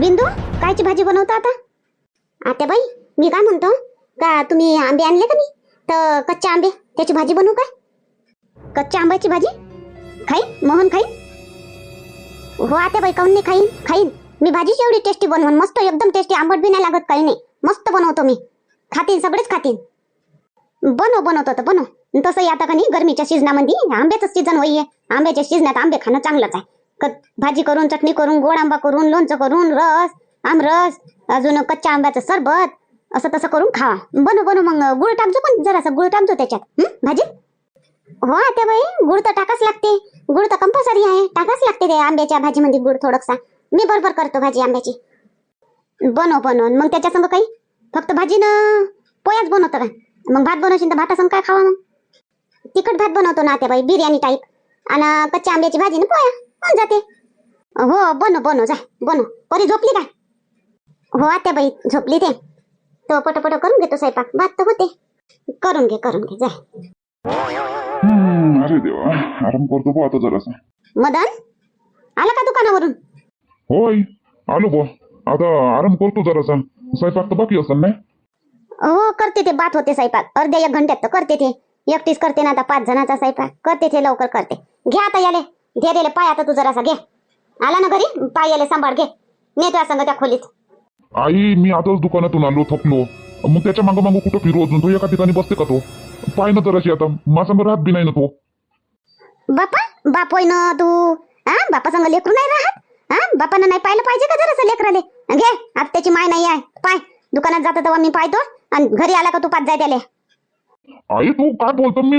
बिंदू कायची भाजी बनवता आता? आता बाई मी काय म्हणतो? का तुम्ही आंबे आणले का मी? तर कच्चे आंबे त्याची भाजी बनवू काय? कच्च्या आंब्याची भाजी? खाईन मोहन खाईन? हो आता बाई काऊन नाही खाईन? खाईन. मी भाजीच एवढी टेस्टी बनवून मस्त एकदम टेस्टी आंबट बी नाही लागत काही नाही. मस्त बनवतो मी. खातीन सगळेच खातीन. बनव बनवतो तर बनव. तसंही आता का नाही गरमीच्या सीजनामध्ये आंब्याचं सीजन होईये. आंब्याच्या सीजनात आंबे खाणं चांगलंच आहे. भाजी करून चटणी करून गोड आंबा करून लोणचं करून रस आमरस अजून कच्च्या आंब्याचं सरबत असं तसं करून खावा बनव बनव मग. गुळ टाकजो पण जरासा. गुळ टाकजो त्याच्यात. भाजी? हो आता बाई. गुळ तर टाकाच लागते. गुळ तर कंपल्सरी आहे. टाकाच लागते ते आंब्याच्या भाजीमध्ये गुळ थोडकसा मी बरोबर करतो भाजी आंब्याची. बनव बनव. मग त्याच्या संग काही? फक्त भाजीनं पोयाच बनवतो का? मग भात बनवशील तर भातासंग काय खावा मग? तिखट भात बनवतो ना त्या बाई. बिर्याणी टाईप आणि कच्च्या आंब्याची भाजी ना पोया होऊन जाते. हो बनव बनव जा बनव. परी झोपली काय हो आता बाई झोपली ते. तो पटपट करून घेतो स्वयंपाक. भात तर होते. करून घे करून घे जा. अरे देवा आराम करतो बा आता जरासा. मदन आला का दुकानावरून? होय आलो बा. आता आराम करतो जरासा. स्वयंपाक तर बाकी असेल नाही हो करते ते. बात होते स्वयंपाक. अर्ध्या एक घंट्यात तर करते ते. एकटीच करते ना आता पाच जणाचा स्वयंपाक. करते ते लवकर करते. घे आता याले. धैर्याले पाय आता तू जरासा घे. आला ना घरी? पाय याले सांभाळ घे. ने तुझ्या संग त्या खोलीत. आई मी आताच दुकानातून आलो थकलो. मग त्याच्या मागं मागं कुठं फिरू अजून? तो एका ठिकाणी बसते का तो? पाय ना जराशी आता. माझ्या राहत बी नाही ना तो. बापा बाप होय ना तू. हा बापा संग लेकरू नाही राहत? हा बापानं नाही पाहिलं पाहिजे का जरासं लेकराले? घे आता त्याची माय नाही आहे. पाय. दुकानात जातो तेव्हा मी पाहतो. आणि घरी आला का तू पाच जाय त्याले. आई तू काय बोलतो? मी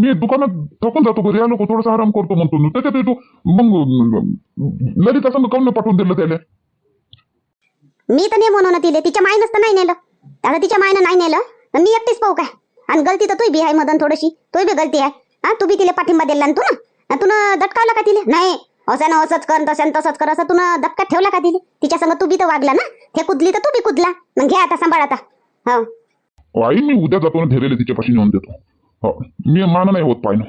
मी दुकानात थकून जातो घरी. आलो थोडासा आराम करतो म्हणतो ना त्याच्यात तू मग ललिता संग काऊन पाठवून दिलं त्याला? मी तर नाही म्हणून तिले. तिच्या मायनंच तर नाही नेलं. आता तिच्या मायनं नाही नेलं. मी एकटीच पाहू काय? आणि गलती तर तू बी आहे मदन थोडीशी. तू बी गलती आहे. हा तू बी तिला पाठिंबा दिला ना तू ना आणि तू दटकावला का तिले? नाही. असं ना असंच कर तसं तसंच कर. असं तू धक्का ठेवला का तिला? तिच्या संग तू बी तर वागला ना? ते कुदली तर तू बी कुदला. मग घ्या आता सांभाळ आता. हो. आई मी उद्या जातो ना धैर्याला तिच्यापाशी नेऊन देतो. हो मी मान नाही होत ना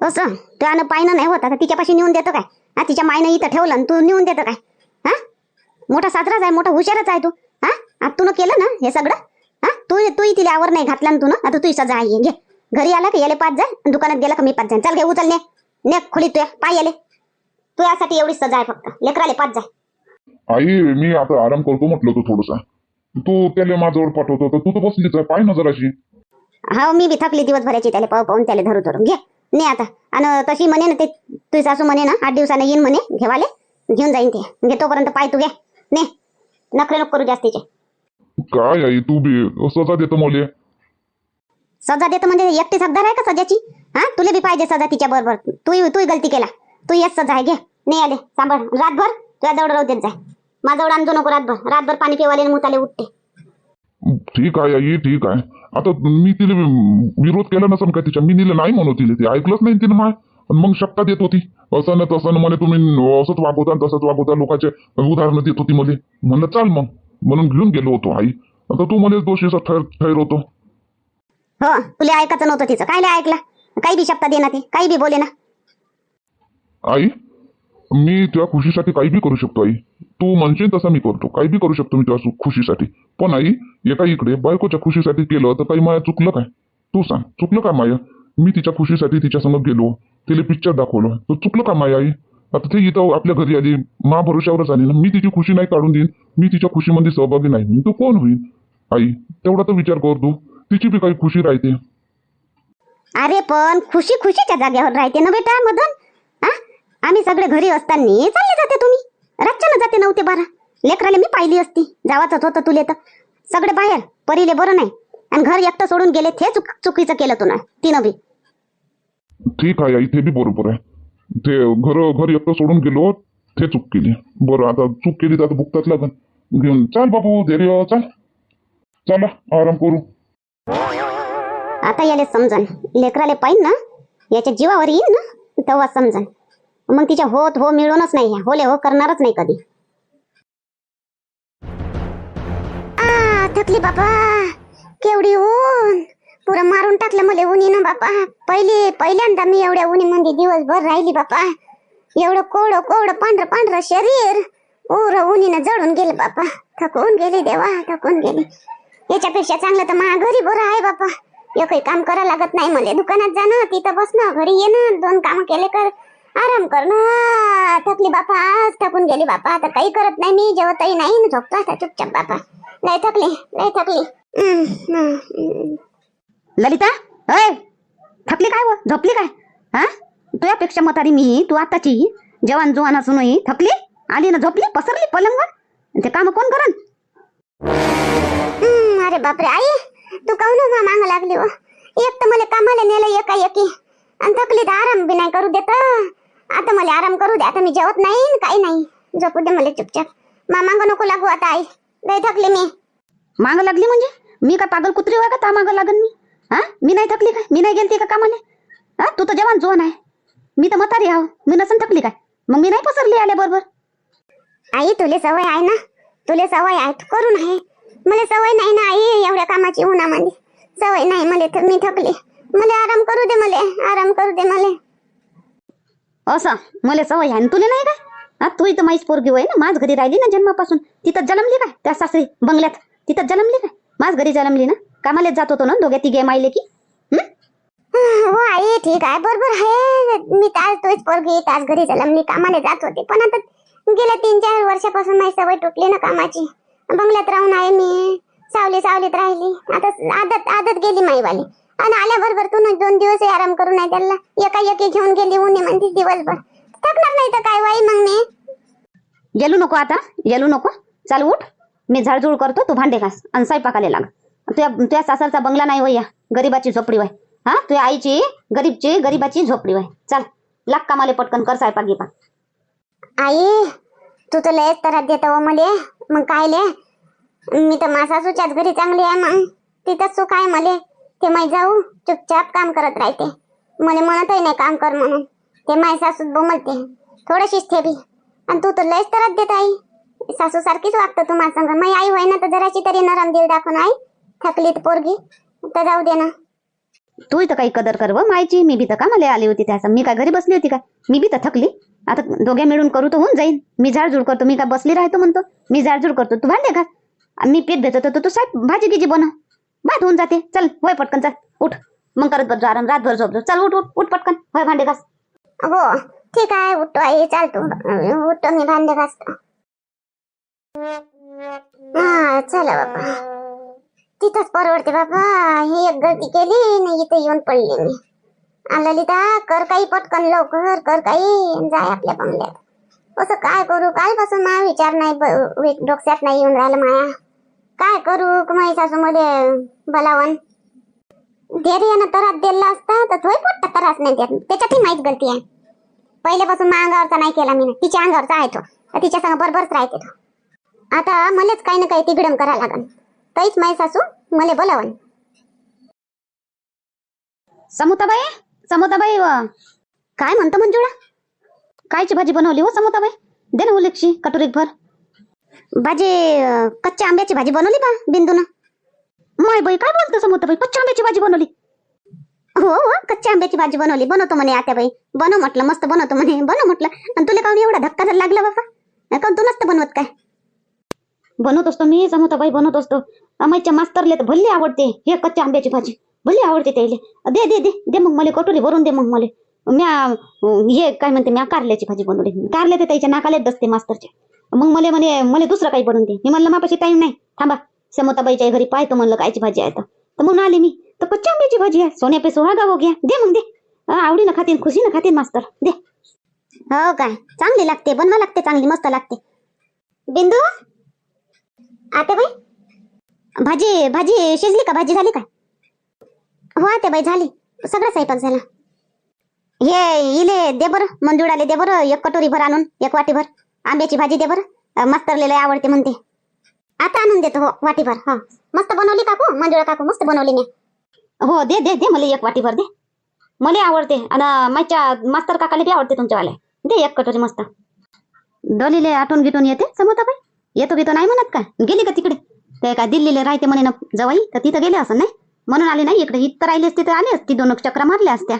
असं? त्यानं पायनं नाही होत? आता तिच्यापाशी नेऊन देतो काय? हा तिच्या मायनं इथं ठेवलं आणि तू नेऊन देतो काय? हा? मोठा साजराच आहे मोठा हुशारच आहे तू. हा? आता तू केलं ना हे सगळं? हा? तू तूही तिला आवर नाही घातला ना तू ना आता तू सजा आहे घे. घरी आला का? याले पाच जाय आणि दुकानात गेला का? मी पाच जाय चल घे उचल ने ने खोलीत तुया. पाय याले. तू यासाठी एवढीच सजा आहे फक्त. लेकराले पाच जाय आई मी आता आराम करतो म्हटलं तू थोडसा. तू त्याला माझ्यावर पाठवतो तर तू तर बसलीच पाय ना जराशी हा मी बी थकली दिवसभराची त्याला पाहू पाहून त्याला धरू धरून. घे ने आता. आणि तशी म्हणे ना ते तुझी सासू म्हणे ना आठ दिवसानं येईन म्हणे घेवाले घेऊन जाईन ते. घे तोपर्यंत पाय तू घे. ने नखरे नको करू जास्तीचे. काय आई तू बी सजा देतो मले. सजा देतो म्हणजे एकटी हकदार आहे का सजाची? हा तुला बी पाहिजे सजा तिच्या बरोबर. तू तू गलती केला. तू येस सजा आहे घे. नाही आले सांभाळ. रातभर तुझ्या जवळ राहू देत जाय. माझ्याजवळ आणजो नको रातभर. रातभर पाणी पिवाले मुताले उठते. ठीक आहे आई ठीक आहे. आता मी तिला विरोध केला नसेल का तिच्या? मी तिला नाही म्हणू तिला. ते ऐकलंच नाही तिने माय मग शक्का देत होती. असं ना तसं ना म्हणे तुम्ही असंच वागवता तसंच वागवता लोकांचे उदाहरणं देत होती मध्ये म्हणलं चाल मग. म्हणून घेऊन गेलो होतो आई. आता तू मलाच दोषी ठर ठरवतो हो तुला ऐकायचं नव्हतं तिचं. काय ऐकला? काही बी शब्द दे ना ते. काही बी बोले ना. आई? मी तुझ्या खुशीसाठी काही बी करू शकतो आई. तू म्हणशील तसं मी करतो. काही बी करू शकतो मी तुझ्या खुशीसाठी. पण आई एका इकडे बायकोच्या खुशीसाठी केलं तर काही माया चुकलं काय? तू सांग चुकलं का माया? मी तिच्या खुशीसाठी तिच्या समोर गेलो तिला पिक्चर दाखवलं. तर चुकलं का माया आई? आता ते इथं आपल्या घरी आली मा भरोशावरच आली ना. मी तिची खुशी नाही काढून देईन. मी तिच्या खुशीमध्ये सहभागी नाही. मी तू कोण होईल आई तेवढा तर विचार कर तू. तिची बी काही खुशी राहते. अरे पण खुशी खुशीच्या जागेवर राहते ना बेटा मदन? आम्ही सगळे घरी असताना चालले जाते तुम्ही. रातच्यानं जाते नऊ ते बारा. लेकराले मी पाहिली असती. जावाच होतं तुले तर. सगळे बाहेर. परीले बरं नाही. आणि घर एकटं सोडून गेले ते चुक चुकीचं केलं तू ना तिनं बी. ठीक आहे आई ते बी बरोबर आहे. ते घर घर एकटं सोडून गेलो ते चूक केली. बरं आता चूक केली तर आता लागन. घेऊन चाल बाबू धैर्य चाल. चला आराम करू. आता याले समजन. लेकराले पाहिन ना? याच्या जीवावर येईन ना? तेव्हा समजन. मग तिच्या होत हो मिळूनच नाही. होले हो करणारच नाही कधी. आ थकली बाबा. केवढी ऊन. पुरं मारून टाकलं मला उन्हीनं बापा पहिली पहिल्यांदा मी एवढ्या उन्हीमध्ये दिवसभर राहिली बापा एवढं कोवडं कोवडं पांढरं पांढरं शरीर. उर उन्हीनं जळून गेले बापा थकून गेली देवा थकून गेली. याच्यापेक्षा चांगलं तर माझ्या घरी बरं आहे बापा एकही काम करा लागत नाही मला. दुकानात जाणं तिथं बसणं घरी येणं दोन काम केले कर. आराम करणं. थकली बापा आज थकून गेली बापा. आता काही करत नाही मी जेवतही नाही. न झोपतो आता चुपचाप बापा. लय थकली लय थकली. ललिता अय थकली काय व? झोपली काय? हा? तुझ्यापेक्षा मतारी मी तू आताची जवान जुवान असूनही थकली? आली ना झोपली? पसरली पलंग ते काम कोण करन? अरे बापरे आई तू काऊन उभा माग लागली हो एक तर मला कामाला नेलं एका एकी आणि थकली तर आराम बी नाही करू देत. आता मला आराम करू दे. आता मी जेवत नाही काही नाही. झोपू दे मला चुपचाप. मामांग नको लागू आता आई. लय थकली मी. माग लागली म्हणजे? मी काय पागल कुत्री होय का ता मागं लागन मी? हा? मी नाही थकली काय? मी नाही गेलती का कामाला? हा? तू तर जवान जुवान आहे. मी तर म्हातारी आहो. मी नसन थकली काय? मग मी नाही पसरली आल्या बरोबर? आई तुले सवय आहे ना? तुले सवय आहे तू करून आहे मला सवय नाही ना आई एवढ्या कामाची उन्हामध्ये. सवय नाही मला तर मी थकली. मला आराम करू दे मला. आराम करू दे मला. असं. मला सवय आहे. आणि तुला नाही काय हा तू इथं माईस पोरगी होय ना? माझ घरी राहिली ना जन्मापासून. तिथं जन्मली काय त्या सासरी बंगल्यात. तिथं जन्मली काय माझ घरी जन्मली ना? कामाला जात होतो ना? दोघ्या तिघे मायले की. हो? आई ठीक आहे. बरोबर आहे. मी तास तोच पोरगी तास घरी जलमली कामाला जात होते. पण आता गेल्या तीन चार वर्षापासून माझी सवय तुटली ना कामाची. बंगल्यात राहून आहे मी. सावली सावलीत राहिली. आता आदत आदत गेली माईवाली. आणि आल्याबरोबर तू ना दोन दिवस आराम करू नाही त्याला. एका एकी घेऊन गेली उन्हे म्हणते दिवसभर. थकणार नाही तर काय वाई मग मी? गेलू नको आता. गेलू नको. चाल उठ. मी झाडझूड करतो तू भांडे घास आणि स्वयंपाकाला लाग. तुझ्या तुझ्या सासरचा बंगला नाही वय या? गरीबाची झोपडी वय हा? तुझ्या आईची गरीबची गरीबाची झोपडी वय चाल लाग कामाले पटकन कर स्वयंपाक गिपाक आई तू तर लयच त्रास देतो हो मले. मग काय ले? मी तर माझा सासूच्याच घरी चांगली आहे मग. तिथंच सुख आहे मले. ते माय जाऊ चुपचाप काम करत राहते. मला म्हणतही नाही काम कर म्हणून. ते माय सासूत बोमलते थोडीशीच ठेवी. आणि तू तर लयच त्रास देत आई सासू सारखीच वागतं तू माझ्या संग. माई आई होय ना तर जराशी तरी नरम दिल दाखवून आई. थकली पोरगी. तर जाऊ दे ना. तू इथं काही कदर कर व मायची मी बी तर कामाला आली होती त्या मी काय घरी बसली होती का मी बी तर थकली. आता दोघे मिळून करू तर होऊन जाईन. मी झाडझूड करतो. मी काय बसली राहतो म्हणतो? मी झाडझूड करतो. तू भांडे का मी पीठ भेटतो तर तू साहेब भाजी गिजी बनव. भात होऊन जाते. चल होय पटकन चल. उठ. मग करत बसतो आराम. रातभर झोपतो चल उठ उठ. उठ पटकन. होय भांडे घास. हो ठीक आहे. उठतो आई. चालतो उठतो मी भांडे घासतो हा चला बाबा. तिथंच परवडते बाबा. ही एक गलती केली नाही इथे येऊन पडली मी. आ, ललिता कर काही पटकन लवकर. कर काही जाय आपल्या बंगल्यात. असं काय करू? कालपासून ना विचार नाही डोक्यात नाही येऊन राहिलं माया. काय करू माझी सासू मध्ये बलावन यानं त्रास दिला असता तर थोडी पोट्टा त्रास नाही देत. त्याच्यातही माहीत गलती आहे. पहिल्यापासून मा अंगावरचा नाही केला मी तिच्या अंगावरचा आहे तो. तिच्या संग बरोबरच राहते तो. आता मलाच काही ना काही तिघडम करा लागन. काहीच माई सासू मले बोलावन. समुताबाई? समुताबाई काय म्हणतो मंजुळा? कायची भाजी बनवली हो समुताबाई? दे ना उलेक्षी कटोरीत भर. भाजी कच्च्या आंब्याची भाजी बनवली बा बिंदून. माय बाई काय बोलतो समुताबाई कच्च्या आंब्याची भाजी बनवली. हो हो कच्च्या आंब्याची भाजी बनवली. बनवतो म्हणे आता बाई. बनव म्हटलं मस्त बनवतो म्हणे. बनव म्हटलं. आणि तुला काऊन एवढा धक्का जर लागला बाबा काऊन तू नसतं बनवत काय? बनवत असतो मी समुताबाई बनवत असतो. अमाईच्या मास्तरले तर भल्ली आवडते हे कच्च्या आंब्याची भाजी. भल्ली आवडते त्याला दे दे दे दे मग मला कटोरी भरून दे मग मला. म्या हे काय म्हणते म्या कारल्याची भाजी बनवली. कारले तर त्याच्या नाकालेच दसते मास्तरचे मग मला म्हणे मला दुसरं काही बनवून दे. मी म्हणलं मापाशी टाईम नाही. थांबा. समोताबाईच्या घरी पाहतो म्हणलं कायची भाजी आहे तर. तर म्हणून आले मी. तर कच्च्या आंब्याची भाजी आहे. सोन्या पे सोहागा हो घ्या. दे मग दे. आवडीनं खातीन खुशीनं खाते मास्तर. दे. हो काय? चांगली लागते. बनवा लागते चांगली मस्त लागते. बिंदू? आत्याबाई? भाजी भाजी शिजली का? भाजी झाली काय? हो आत्याबाई झाली. सगळा स्वयंपाक झाला. हे इले दे बरं. मंजुळाले दे बरं. एक कटोरी भर आणून एक वाटी भर. आंब्याची भाजी दे बरं. अं, मास्तरले लय आवडते म्हणते. आता आणून देतो हो वाटीभर हा. हो. मस्त बनवली काकू? मंजुळा काकू मस्त बनवली मी. हो दे दे दे मला एक वाटी भर दे. मला आवडते. आणि माझ्या मास्तर काकाला बी आवडते तुमच्यावाले. दे एक कटोरी मस्त. डोलीले आटून गिटून येते समोताबाई. येतो गितो नाही म्हणत का गेली का तिकडे? ते का दिल्लीला राहते म्हणे ना जवाई तर तिथं गेले असं नाही? म्हणून आले नाही इकडे. इथं राहिली असती तर आली असती. दोन चक्र मारल्या असत्या.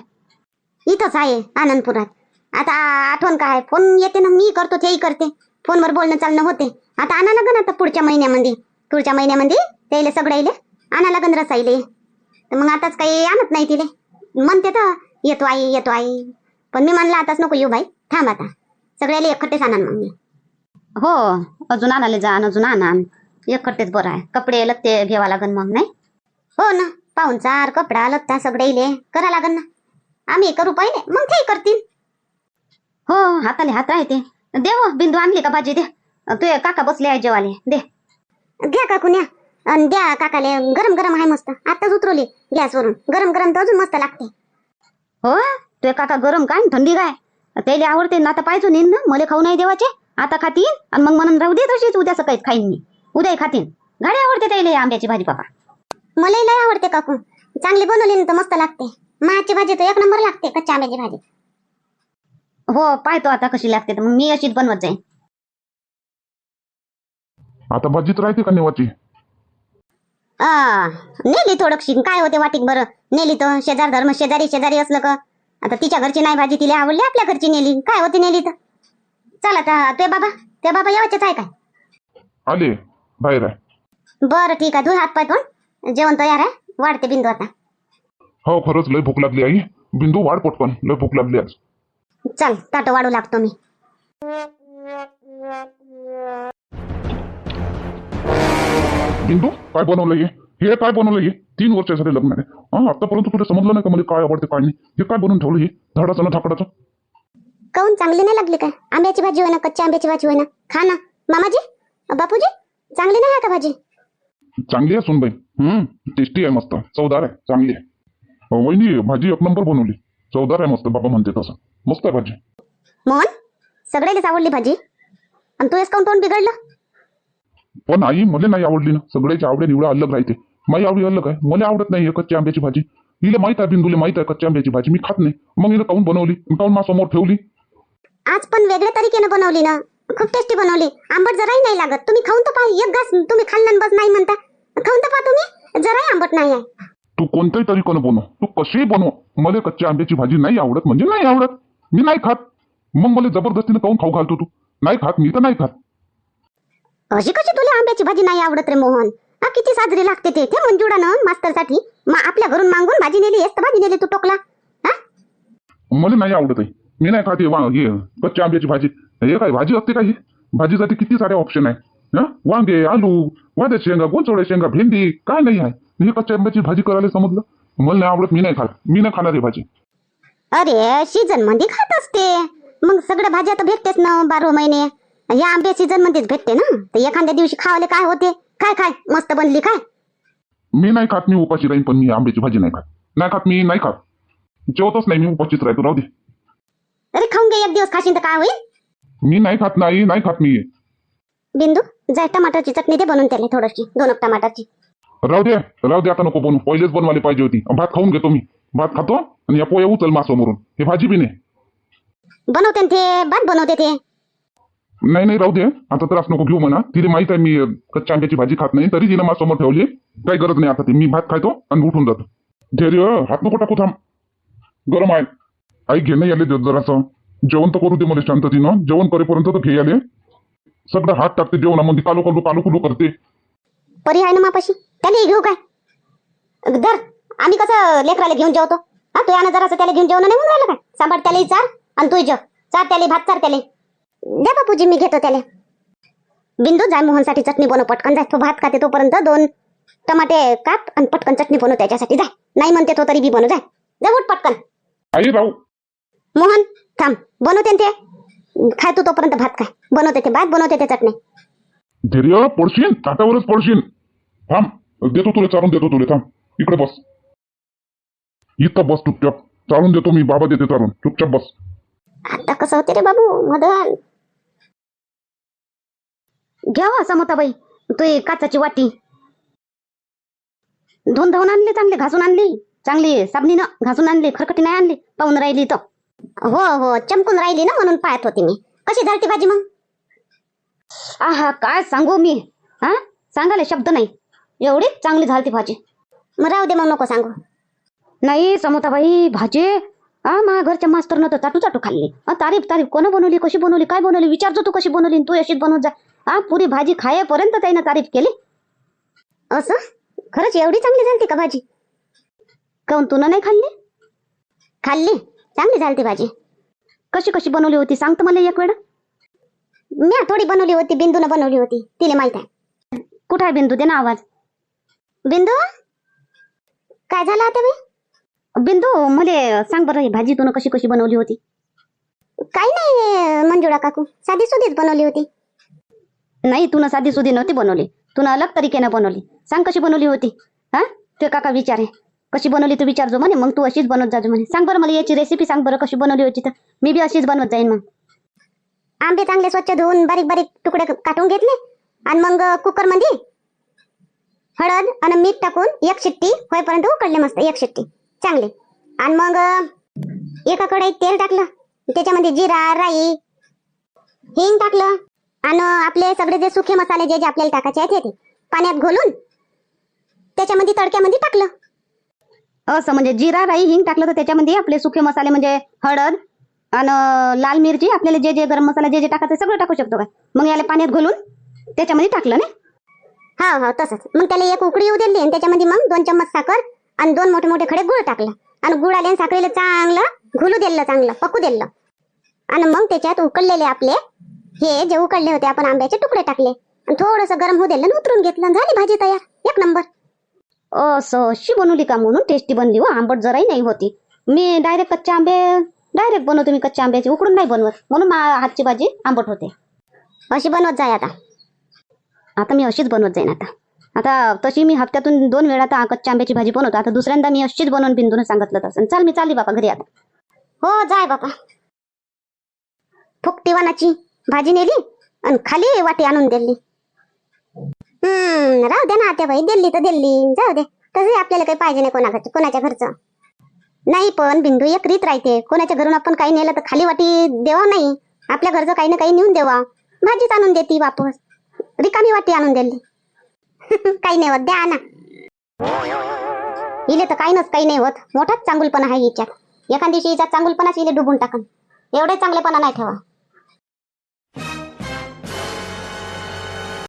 इथंच आहे आनंदपुरात. आता आठवण काय? फोन येते ना मी करतो तेही करते. फोनवर बोलणं चालणं होते. आता आणा लागन आता पुढच्या महिन्यामध्ये. पुढच्या महिन्यामध्ये त्याला सगळ्याले आणा लागन रसायले. तर मग आताच काही आणत नाही तिले. म्हणते तर येतो आई येतो आई. पण मी म्हणलं आताच नको येऊ बाई. थांब आता. सगळ्याला एकखट्टेच आणा मग मी. हो अजून आणाले जा अजून आणा एकखट्टेच बरं आहे. कपडे लत्ते घ्यावा लागन मग नाही? हो ना. पाहुणचार कपडा लत्ता सगळ्याले करा लागन ना. आम्ही करू पहिले मग ते करतील. हो हाताले हात राहते. दे हो बिंदू आणली का भाजी दे. ते काका बसले आहे जेवाले दे. घ्या का कुण्या? अन द्या काकाले गरम गरम आहे मस्त. आताच उतरवली गॅसवरून. गरम गरम तर अजून मस्त लागते. हो ते काका गरम काय न थंडी काय? त्याला आवडते ना आता पाहिजे नेन ना. मला खाऊ नाही देवाचे. आता खातीन आणि मग म्हणून राहू दे तशीच उद्या सकाळीच खाईन मी. उद्याही खातीन. गाडी आवडते त्याला आंब्याची भाजी बाबा मलाही लय आवडते काकू. चांगली बनवली ना तर मस्त लागते. माची भाजी तर एक नंबर लागते कच्च्या आंब्याची भाजी? हो पाहतो आता कशी लागते तर. मग मी अशीच बनवत जाईन. आता भाजीत राहते का नेवाची? आ, नेली थोडीशी. काय होते वाटीक बरं? नेली तर शेजार धर्म शेजारी शेजारी असलं का? आता तिच्या घरची नाही भाजी तिला आवडली आपल्या घरची नेली. काय होते नेली तर? चल आता ते बाबा ते बाबा येवायचेच आहे काय आले बाहेर आहे. बरं ठीक आहे. धुय हात पाय पण जेवण तयार आहे. वाढते बिंदू आता. हो खरंच लय भूक लागली आई. बिंदू वाढ पटकन. लय भूक लागली आज. चल ताट वाढू लागतो मी. बिंदू काय बनवलं हे? हे काय बनवलं हे? तीन वर्ष झाले लग्न आहे. हा आतापर्यंत तुला समजलं नाही का मला काय आवडते काय नाही? हे काय बनवून ठेवलं हे? झाडाचं ना ठाकडाचं काऊन चांगली नाही लागली काय? आंब्याची भाजी होय ना कच्च्या आंब्याची भाजी होय ना? खा ना. मामाजी? बापूजी? चांगली नाही आहे का भाजी? चांगली आहे सुनबाई. हम्म टेस्टी आहे मस्त. चवदार आहे चांगली आहे. वहिनी भाजी एक नंबर बनवली. चवदार आहे मस्त बाबा म्हणते तसं. मस्त आहे भाजी. मोहन सगळ्यालाच आवडली भाजी. आणि तू काऊन तोंड बिघडलं? पण आई मला नाही आवडली ना. सगळ्याची आवडे निवडा अलग राहते. माझी आवडी अलग आहे. मला आवडत नाही कच्च्या आंब्याची भाजी. हिला माहीत आहे बिंदूला माहीत आहे कच्च्या आंब्याची भाजी. मी खात नाही. मग हिला काऊन बनवली? काऊन माझ्यासमोर ठेवली? आज पण वेगळ्या तरीकेनं बनवली ना. खूप टेस्टी बनवली. आंबट जराही नाही लागत. तुम्ही खाऊन तर पहा. एक घास तुम्ही खाल्लं बस नाही म्हणता. खाऊन तर पहा तुम्ही. जराही आंबट नाही आहे. तू कोणत्याही तरीकोनं बनव. तू कशीही बनव. मला कच्च्या आंब्याची भाजी नाही आवडत म्हणजे नाही आवडत. मी नाही खात. मग मला जबरदस्तीने काऊन खाऊ घालतो तू? नाही खात मी तर नाही खात. अशी कशी तुला आंब्याची भाजी नाही आवडत रे मोहन? हा किती साजरी लागते ते. ते मंजुळानं मास्तरसाठी. मग आपल्या घरून मागून भाजी नेली तर भाजी नेली तू टोकला. हा? मला नाही आवडत आहे. मी नाही खात हे वा हे कच्च्या आंब्याची भाजी. हे काय भाजी असते का ही? भाजीसाठी किती सारे ऑप्शन आहे. हा? वांगे आलू वाद्या शेंगा गोंचवड्या शेंगा भेंडी काय नाही आहे. हे कच्च्या आंब्याची भाजी करायला समजलं? मला नाही आवडत मी नाही खात. मी नाही खाणार ही भाजी. अरे सीझनमध्ये खात असते. मग सगळ्या भाज्या तर भेटतेच ना बारा महिने. या आंबे सीझन मध्येच भेटते ना? तर एखाद्या दिवशी खावाले काय होते? काय काय मस्त बनली काय? मी नाही खात मी उपाशी राहीन पण मी आंब्याची भाजी नाही खात. नाही खात मी नाही खात. जेवतच नाही मी उपाशीच राहतो राहू दे. अरे खाऊन घे एक दिवस खाशीन तर काय होईल? मी नाही खात नाही नाही खात मी. बिंदू जाय टमाटरची चटणी दे बनवून त्याला थोडीशी दोन एक टमाटरची. राहू दे राहू दे आता नको बनवू पहिलेच बनवायला पाहिजे होती. भात खाऊन घेतो मी. भात खातो आणि या पोया उचल मासमोरून हे भाजी बी नाही. बनवते न ते भात बनवते ते. नाही नाही राहू दे. आता त्रास नको घेऊ म्हणा. तिला माहीत आहे मी अं, कच्च्या आंब्याची भाजी खात नाही. तरी तिला माझ्यासमोर ठेवली. काही गरज नाही आता ती. मी भात खायतो आणि उठून जातो. धैर्य हात नको टाकू थांब. गरम आहे. आई घे नाही आले जरासं. जेवण तर करू दे मला शांततेनं. जेवण करेपर्यंत तर घे आले सगळं हात टाकते जेवणामध्ये. कालो कालो कालो कुलो करते. परी आहे ना मापाशी? त्याला घेऊ काय? धर. आम्ही कसं लेकराला घेऊन जेवतो? हा तू यानं जरासं त्याला घेऊन जेवण नाही म्हणून राहिलं काय? सांबार त्याला चार आणि तू जेव. चार त्याला भात चार त्याला. द्या बापूजी मी घेतो त्याला. बिंदू जाय मोहनसाठी चटणी बनव पटकन जाय. तो भात खाते तोपर्यंत दोन टमाटे काप आणि पटकन चटणी बनव त्याच्यासाठी. जाय. नाही म्हणते तो तरी बी बनव. जाय. जा उठ पटकन. आई राहू मोहन थांब. बनवते न ते. खाय तू तोपर्यंत भात खाय. बनवते ते भात बनवते ते चटणी. धैर्य पडशील ताटावरच पडशील थांब. देतो तुला चालून देतो तुला थांब. इकडे बस. इथं बस चुपचाप. चालून देतो मी बाबा देते चालून चुपचाप बस. आता कसं होते रे बाबू मदन? घ्या हो समताबाई समोताबाई तू काचाची वाटी. दोन धावून आणली चांगली घासून आणली. चांगली साबणीनं घासून आणली खरकटी नाही आणली पाहून राहिली तर हो हो चमकून राहिली ना म्हणून पाहत होती मी. कशी झालती भाजी मग? आहा काय सांगू मी? हा? सांगायला शब्द नाही. एवढी चांगली झाली ती भाजी. मग राहू दे मग नको सांगू. नाही समोताबाई भाजी? हा मा घरच्या मास्तरनं तर चाटू चाटू खाल्ली. हा तारीफ तारीफ. कोण बनवली कशी बनवली काय बनवली? विचारतो तू कशी बनवली तू अशीच बनवत जा. हा पुरी भाजी खायपर्यंत त्यानं तारीफ केली. असं? खरंच एवढी चांगली झालती का भाजी? काऊन तू नाही खाल्ली? खाल्ली. चांगली झालती भाजी. कशी कशी बनवली होती? सांगतो मला एक वेळा. म्या थोडी बनवली होती बिंदून बनवली होती. तिला माहीत आहे. कुठं आहे बिंदू? दे ना आवाज. बिंदू? काय झालं आता बाई बिंदू मला सांग बरं ही भाजी तू कशी कशी बनवली होती? काही नाही मंजुळा काकू. साधी सुधीच बनवली होती. नाही तू साधी सुधी नव्हती बनवली. तू अलग तरीकेनं बनवली. सांग कशी बनवली होती? हा? ते काका विचार. आहे कशी बनवली तू विचारजो म्हणे मग तू अशीच बनवत जाजो म्हणे. सांग बरं मला याची रेसिपी सांग बरं कशी बनवली होती तर. मी बी अशीच बनवत जाईन मग. आंबे चांगले स्वच्छ धुवून बारीक बारीक तुकडे काटून घेतले. आणि मग कुकरमध्ये हळद आणि मीठ टाकून एक शिट्टी होईपर्यंत उकडले मस्त एक शिट्टी. चांगली. आणि मग एका कढईत तेल टाकलं. त्याच्यामध्ये जिरा राई हिंग टाकलं. आणि आपले सगळे जे सुखे मसाले जे जे आपल्याला टाकायचे आहेत ते पाण्यात घोलून त्याच्यामध्ये तडक्यामध्ये टाकलं. असं म्हणजे जिरा राई हिंग टाकलं तर त्याच्यामध्ये आपले सुखे मसाले म्हणजे हळद आणि लाल मिरची आपल्याला जे जे गरम मसाला जे जे टाकायचं ते सगळं टाकू शकतो का? मग याला पाण्यात घालून त्याच्यामध्ये टाकलं नाही? हा हा तसंच. मग त्याला एक उकडी येऊ दिली आणि त्याच्यामध्ये मग दोन चम्मच साखर आणि दोन मोठे मोठे खडे गुळ टाकला. आणि गुळाले आणि साखरेला चांगलं घुलू दिलं चांगलं पकू दिलं आणि मग त्याच्यात उकडलेले आपले हे जे उकडले होते आपण आंब्याचे तुकडे टाकले. आणि थोडस गरम होऊ दिलं उतरून घेतलं झाली भाजी तयार. एक नंबर. असं अशी बनवली का म्हणून टेस्टी बनली हो. आंबट जराही नाही होती. मी डायरेक्ट कच्चे आंबे डायरेक्ट बनवते मी कच्च्या आंब्याची. उकडून नाही बनवत. म्हणून हातची भाजी आंबट होते. अशी बनवत जाय आता. आता मी अशीच बनवत जाईन आता. आता तशी मी हप्त्यातून दोन वेळा आता कच्च्या आंब्याची भाजी बनवतो. आता दुसऱ्यांदा मी अशीच बनवून बिंदून सांगितलं तसं. चाल मी चालली बापा घरी आता. हो जाय बापा फुकटी वानाची भाजी नेली आणि खाली वाटी आणून दिली. हम्म राहू दे ना आता भाई दिल्ली तर दिल्ली. जाऊ दे. तसंही आपल्याला काही पाहिजे नाही कोणा कोणाच्या घरचं. नाही पण बिंदू एक रीत राहते. कोणाच्या घरून आपण काही नेलं तर खाली वाटी देवा नाही. आपल्या घरचं काही ना काही नेऊन देवा. भाजीच आणून देती वापस. रिकामी वाटी आणून दिली काही नाही होत द्या ना इले तर काही नस काही नाही होत. मोठाच चांगुलपणा आहे हिच्यात. एखाद दिवशी हिच्यात चांगुलपणाच इले डुबून टाकन. एवढे चांगलेपणा नाही ठेवा.